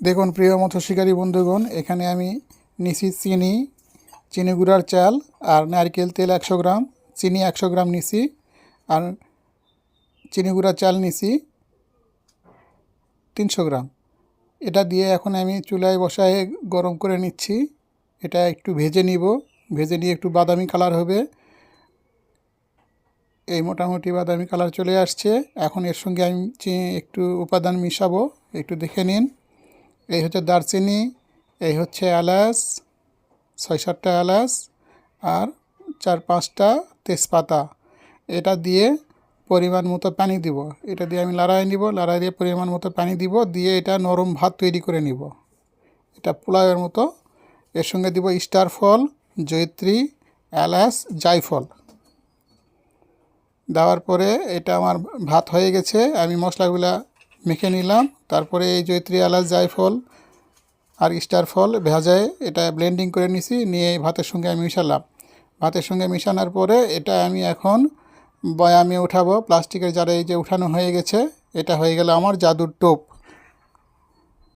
দেখুন, প্রিয় মৎস্য শিকারী বন্ধুগণ, এখানে আমি নিছি চিনি চিনি গুঁড়ার চাল আর নারকেল তেল একশো গ্রাম, চিনি একশো গ্রাম নিছি আর চিনি গুঁড়ার চাল নিছি তিনশো গ্রাম। এটা দিয়ে এখন আমি চুলায় বসায় গরম করে নিচ্ছি। এটা একটু ভেজে নিব। ভেজে নিয়ে একটু বাদামি কালার হবে। এই মোটামুটি বাদামি কালার চলে আসছে। এখন এর সঙ্গে আমি একটু উপাদান মিশাবো। একটু দেখে নিন। এই হচ্ছে দারচিনি, এই হচ্ছে এলাচ, ছয় সাতটা এলাচ আর চার পাঁচটা তেজপাতা। এটা দিয়ে পরিমাণ মতো পানি দিব। এটা দিয়ে আমি লড়াই নিব, লড়াই দিয়ে পরিমাণ মতো পানি দিব, দিয়ে এটা নরম ভাত তৈরি করে নিব। এটা পোলাওয়ের মতো। এর সঙ্গে দিব স্টার ফল, জয়ত্রী, এলাচ, জায়ফল। দেওয়ার পরে এটা আমার ভাত হয়ে গেছে। আমি মশলাগুলা মেখে নিলাম। তারপরে এই জৈত্রী এলাচ জায়ফল আর স্টার ফল ভেজায় এটা ব্লেন্ডিং করে নিছি, নিয়ে ভাতের সঙ্গে আমি মিশালাম। ভাতের সঙ্গে মিশানোর পরে এটা আমি এখন বয়ামে উঠাবো। প্লাস্টিকের যারা এই যে উঠানো হয়ে গেছে, এটা হয়ে গেল আমার জাদুর টোপ।